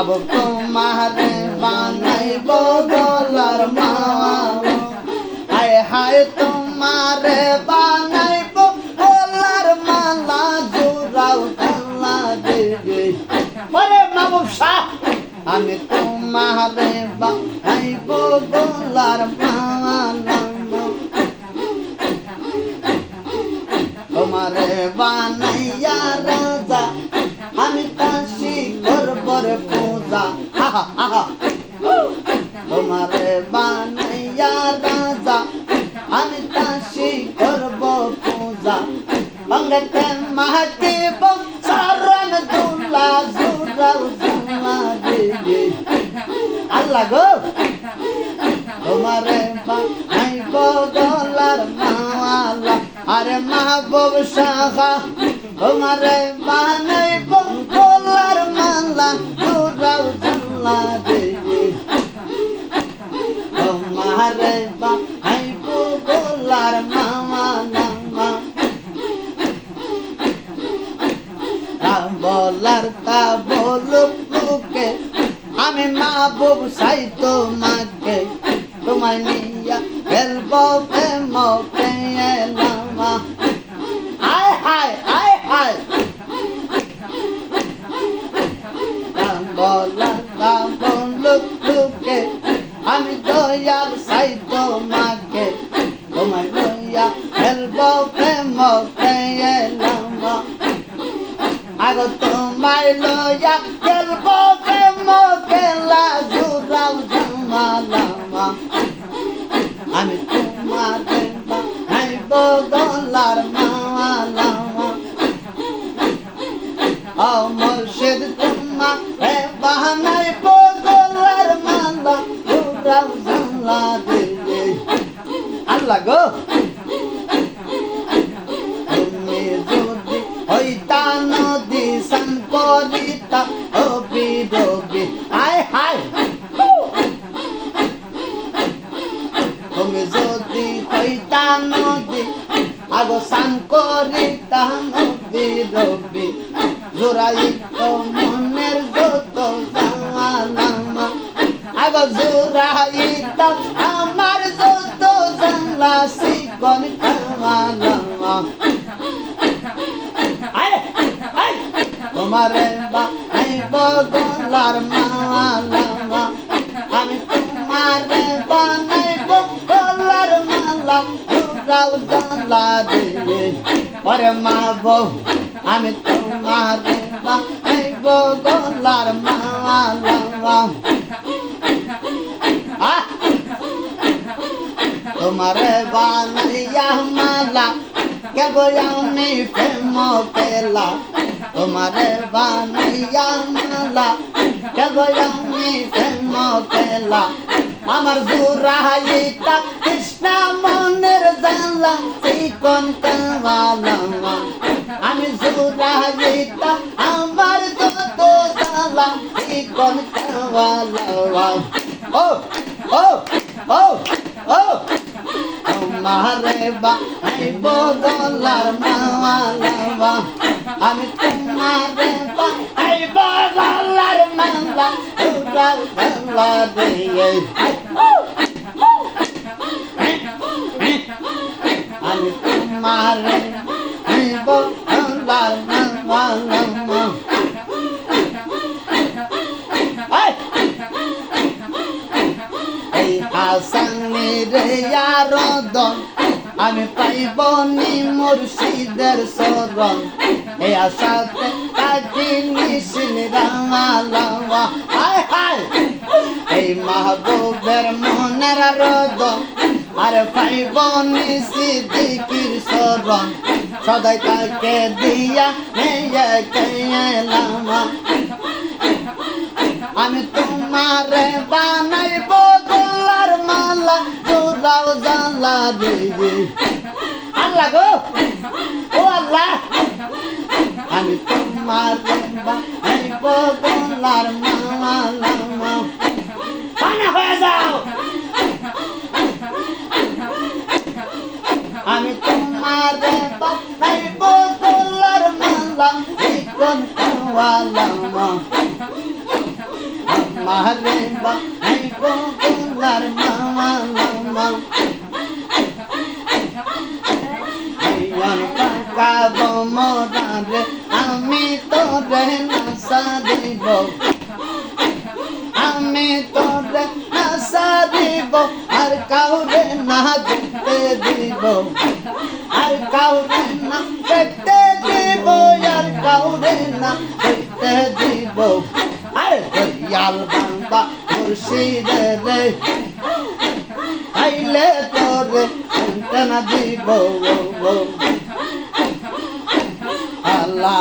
আব তোমারে বানাইব গলার মালা। হায় হায় তোমারে বানাইব গলার মালা জোরাও গলা দেবে ওরে মাহবুব শাহ, আমি তোমারে বানাইব গলার মালা। তোমারে বানাইয়া রাজা আহা আহা তোমারে বানাইয়া রাজা, আমি কাশি করব পূজা। অঙ্গতে মাহাতি বংশরণ দুলা জুরাও জুমা রে আল্লাহ গো! তোমারে বানাইব গলার মালা আরে মাহবুব শাখা তোমারে বানাইব গলার মালা দুরাও জুলা বলার তা বলুক লোকে আমি মাহবুব সাই তোমাকে তোমায় নিয়া খেলব প্রেমকে এলামা আয় হায় আয় হায় বলার তোমাকে তোমায় লইয়া খেলব প্রেমকে এলামা। আগ তোমায় লইয়া খেলব প্রেম খেলা জুরাও জমালামা। আমি তোমার হাইব গলার মালামা। ও মুর্শিদ তোমা হে বাহানাই আল্লাহ গো তুমি যদি হইতা নদী সংকলিতা হবি রবি আয়, হায়। তুমি যদি হইতা নদী, আগ সংকলিতা নদী রবি জোরাই তো মনের যত জানামা আগ জোরাইতা কামালামা আয় আয়। তোমারে বানাইব গলার মালা আমি তোমারে বানাইব গলার মালা দুরাও জানলা দিয়ে। পরে মা বউ, আমি তোমারে বানাইব গলার মালা। তোমারে বানাইয়া মালা, কেবল আমি প্রেম পেলা। তোমারে বানাইয়া মালা, কেবল আমি প্রেম পেলা। আমার জুরাইতা, কৃষ্ণ মনের জানলা, চিকন কামালামা আমি জুরাইতা, আমার যত জানলা, চিকন কামালামা ও ও ও ও। তোমারে বানাইব গলার মালা আমি তোমারে বানাইব গলার মালা উড়াল গলা দিয়ে। আমি তোমারে বানাইব গলার মালা আরদন আমি পাইব নি মুর্শিদের শরণ এই আশাতে তাকি নিশিন রাঙালাওয়া হায় এই মাহবুবের মনের রদন আর পাইব নি সিদ্দিকির শরণ সদাই তাকে দিয়া নেয়ে কেলামা আমি তোমারে বানাইব গলার মালা জোরাও জানলা দিবি আল্লাহ গো! ও আল্লাহ! আমি তোমারে বানাইব গলার মালা পানা হয়ে যাও! আমি তোমারে বানাইব গলার মালা কোন কাওয়ালামা আমারে বানাইব গোলার মামা মামা জীবন পাকাব মরারে আমি তোরে নাসা দিব আমি তোরে নাসা দিব আর কাউরে না দেখতে দিব আর কাউরে না দেখতে দিব আর কাউরে না দেখতে দিব দয়াল বান্দা মুর্শিদে রে আইলে তোরে না দিব আল্লাহ